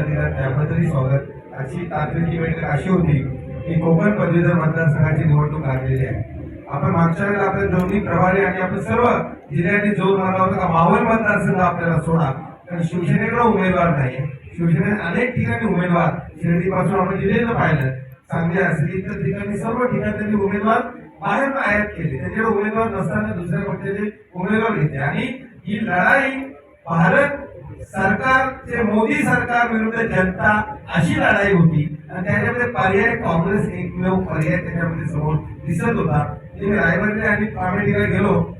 शुभेच्छा त्याबद्दलही स्वागत. अशी तांत्रिक बैठक अशी होती की कोकण पदवीधर मतदारसंघाची निवडणूक लागलेली आहे. आपण मागच्या वेळेला आपल्या दोन्ही प्रभारी आणि आपण सर्व जिल्ह्यांनी जोर मारला होता का मावळ मतदारसंघ आपल्याला सोडा. कारण शिवसेनेकडे उमेदवार नाही. शिवसेनेत अनेक ठिकाणी उमेदवार. शिर्डीपासून आपण जिल्ह्याला पाहिलं. सांगली असेल इतर ठिकाणी सर्व ठिकाणी त्यांनी उमेदवार बाहेर आयात केले. त्यांच्याकडे उमेदवार नसताना दुसऱ्या पक्षाचे उमेदवार घेतले. आणि ही लढाई भारत सरकारचे मोदी सरकार विरुद्ध जनता अशी लढाई होती. आणि त्याच्यामध्ये पर्याय काँग्रेस एकमेव पर्याय त्याच्यामध्ये समोर दिसत होता. मी रायबरेली आणि कामेडीला गेलो.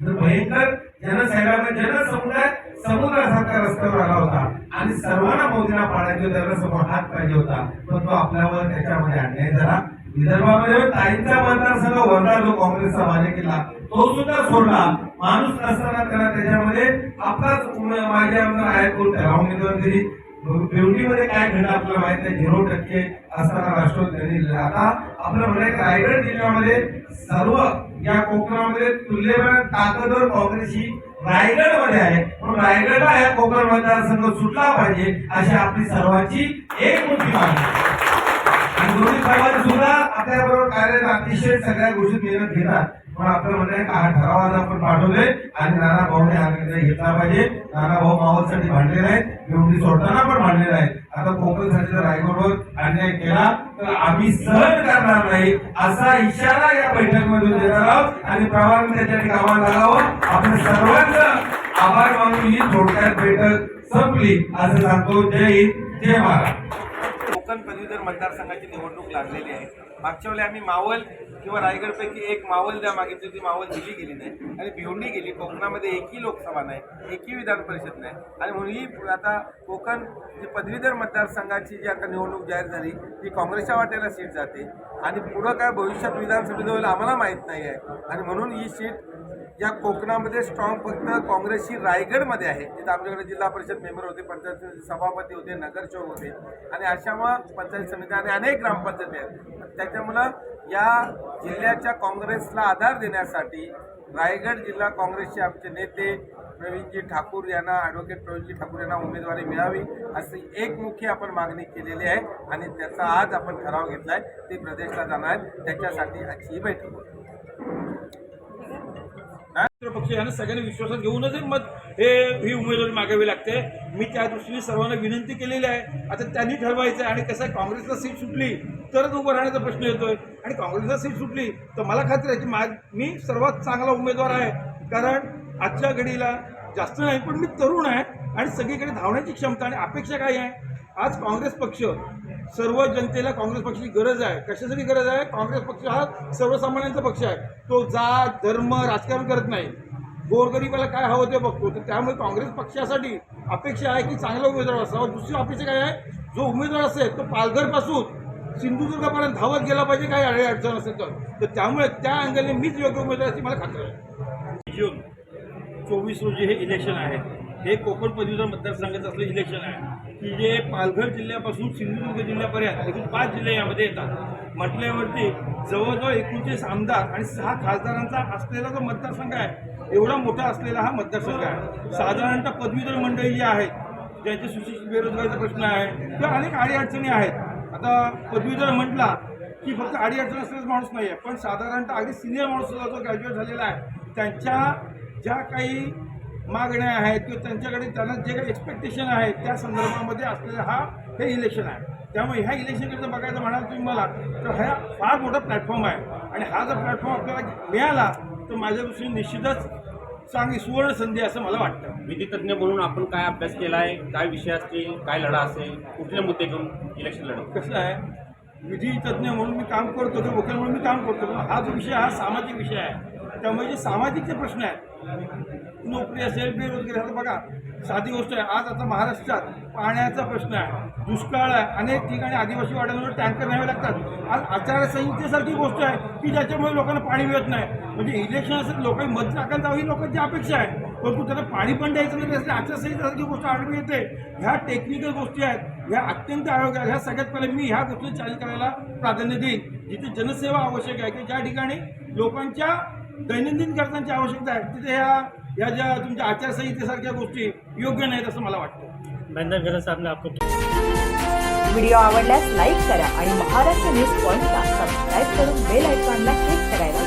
तर भयंकर जनसैलाब जनसमुदाय समुद्रासारखा रस्त्यावर आला होता. आणि सर्वांना मोदींना पाडायचे त्याला समोर हात पाहिजे होता. पण तो आपल्यावर त्याच्यामध्ये अन्याय झाला. विदर्भामध्ये ताईंचा मतदारसंघ वर्धा जो काँग्रेसचा मान्य केला तो सुद्धा सोडला. माणूस नसताना त्याला त्याच्यामध्ये. आपलाच माझे आमदार आहे कोण त्याला उमेदवार दिली ब्युटीमध्ये काय घडलं आपल्याला माहीत आहे झिरो टक्के असताना राष्ट्रवादी त्यांनी आता आपलं म्हणायचं रायगड जिल्ह्यामध्ये सर्व या कोकणामध्ये तुल्यमान ताकदवर काँग्रेस ही रायगडमध्ये आहे. म्हणून रायगडला या कोकण मतदारसंघ सुटला पाहिजे अशी आपली सर्वांची एक मोठी मागणी आहे. आणि दोन्ही साहेबांनी सुद्धा आपल्या बरोबर कार्यरत अतिशय सगळ्या गोष्टी मेहनत घेतात. पण आपलं म्हणणं आहे का हा आपण पाठवले आणि नाना भाऊने हा निर्णय घेतला पाहिजे. नाना भाऊ मावळसाठी भांडलेला आहे निवडणूक सोडताना पण भांडलेला आहे आता कोकणसाठी जर रायगडवर अन्याय केला तर आम्ही सहन करणार नाही असा इशारा या बैठकीमध्ये देणार आहोत आणि प्रवाहाने त्याच्या कामाला लागावं आपण सर्वांचं आभार मानून ही थोडक्यात बैठक संपली. असं सांगतो. जय हिंद जय महाराज कोकण पदवीधर मतदारसंघाची निवडणूक लागलेली आहे. मागच्या वेळी आम्ही मावल किंवा रायगडपैकी एक मावल द्या मागितली होती मावल दिली गेली नाही आणि भिवंडी गेली कोकणामध्ये एकही लोकसभा नाही एकही विधान परिषद नाही. आणि म्हणून ही आता कोकण जी पदवीधर मतदारसंघाची जी आता निवडणूक जाहीर झाली ती काँग्रेसच्या वाटेला सीट जाते. आणि पुढं काय भविष्यात विधानसभेचं होईल आम्हाला माहीत नाही आहे. आणि म्हणून ही सीट या कोकणामध्ये स्ट्रॉंग फक्त काँग्रेसची रायगडमध्ये आहे. तिथं आमच्याकडे जिल्हा परिषद मेंबर होते पंचायत समिती सभापती होते नगरसेवक होते आणि अशा मग पंचायत समिती आणि अनेक ग्रामपंचायती आहेत. त्याच्यामुळं या जिल्ह्याच्या काँग्रेसला आधार देण्यासाठी रायगड जिल्हा काँग्रेसचे आमचे नेते प्रवीणजी ठाकूर यांना ॲडव्होकेट प्रवीणजी ठाकूर यांना उमेदवारी मिळावी अशी एकमुखी आपण मागणी केलेली आहे आणि त्याचा आज आपण ठराव घेतला आहे ते प्रदेशला जाणार आहेत. त्याच्यासाठी आजची बैठक होती पक्ष यांना सगळ्यांनी विश्वासात घेऊनच मत हे ही उमेदवारी मागावी लागते. मी त्या दृष्टीने सर्वांना विनंती केलेली आहे. आता त्यांनी ठरवायचं आहे आणि कसं आहे काँग्रेसला सीट सुटली तरच उभं राहण्याचा प्रश्न येतोय. आणि काँग्रेसला सीट सुटली तर मला खात्री आहे की मा मी सर्वात चांगला उमेदवार आहे. कारण आजच्या घडीला जास्त नाही पण मी तरुण आहे आणि सगळीकडे धावण्याची क्षमता आणि अपेक्षा काय आहे. आज काँग्रेस पक्ष सर्व जनतेला काँग्रेस पक्षाची गरज आहे. कशासाठी गरज आहे? काँग्रेस पक्ष हा सर्वसामान्यांचा पक्ष आहे. तो जात धर्म राजकारण करत नाही. गोरगरीबाला काय हवं ते बघतो. तर त्यामुळे काँग्रेस पक्षासाठी अपेक्षा आहे की चांगला उमेदवार असावा. दुसरी अपेक्षा काय आहे? जो उमेदवार असेल तो पालघरपासून सिंधुदुर्गापर्यंत धावत गेला पाहिजे काही अडे अडचण असेल तर. तर त्यामुळे त्या अँगलने मीच योग्य उमेदवार मला खात्री आहे. जून चोवीस रोजी हे इलेक्शन आहे. हे कोकण पदवीधर मतदारसंघाचं असलं इलेक्शन आहे. की जे पालघर जिल्ह्यापासून सिंधुदुर्ग जिल्ह्यापर्यंत एकूण पाच जिल्हे यामध्ये येतात. म्हटल्यावरती जवळजवळ एकोणतीस आमदार आणि सहा खासदारांचा असलेला जो मतदारसंघ आहे एवढा मोठा असलेला हा मतदारसंघ आहे. साधारणतः पदवीधर मंडळी जी आहेत ज्यांचे सुशिक्षित बेरोजगारीचा प्रश्न आहे किंवा अनेक अडीअडचणी आहेत. आता पदवीधर म्हटला की फक्त अडीअडचण असलेलाच माणूस नाही आहे पण साधारणतः अगदी सिनियर माणूस जो ग्रॅज्युएट झालेला आहे त्यांच्या ज्या काही मागण्या आहेत किंवा त्यांच्याकडे त्यांना जे काही एक्सपेक्टेशन आहे त्या संदर्भामध्ये असलेला हा हे इलेक्शन आहे. त्यामुळे ह्या इलेक्शनकडे बघायचं म्हणाल तुम्ही मला तर हा फार मोठा प्लॅटफॉर्म आहे. आणि हा जर प्लॅटफॉर्म आपल्याला मिळाला तर माझ्या दृष्टीने निश्चितच चांगली सुवर्ण संधी असं मला वाटतं. विधितज्ञ म्हणून आपण काय अभ्यास केला आहे काय विषय असतील काय लढा असेल कुठले मुद्दे घेऊन इलेक्शन लढवू कसं आहे? विधी तज्ज्ञ म्हणून मी काम करतो किंवा वकील म्हणून मी काम करतो पण हा जो विषय हा सामाजिक विषय आहे. त्यामुळे जे सामाजिक जे प्रश्न आहेत नोकरी असेल बेरोजगारी असेल बघा साधी गोष्ट आहे. आज आता महाराष्ट्रात पाण्याचा प्रश्न आहे दुष्काळ आहे अनेक ठिकाणी आदिवासी वाड्यांवर टँकर न्यावे लागतात. आज आचारसंहितेसारखी गोष्ट आहे की ज्याच्यामुळे लोकांना पाणी मिळत नाही. म्हणजे इलेक्शन असेल लोकांनी मत टाकायला जावं ही लोकांची अपेक्षा आहे. परंतु त्याला पाणी पण द्यायचं नाही त्यासाठी आचारसंहितेसारखी गोष्ट आढळून येते. ह्या टेक्निकल गोष्टी आहेत ह्या अत्यंत आयोग आहेत ह्या सगळ्यात पहिले मी ह्या गोष्टी चॅलेंज करायला प्राधान्य देईन. जिथे जनसेवा आवश्यक आहे की ज्या ठिकाणी लोकांच्या दैनंदिन गरजांची आवश्यकता आहे तिथे ह्या या ज्या तुमच्या आचारसंहितेसारख्या गोष्टी योग्य नाहीत असं मला वाटतं महेंद्र गरज साहब ने आपको व्हिडिओ आवडल्यास लाईक करा आणि महाराष्ट्र न्यूज पॉइंटला सबस्क्राईब करून बेल आयकॉनला क्लिक करायला.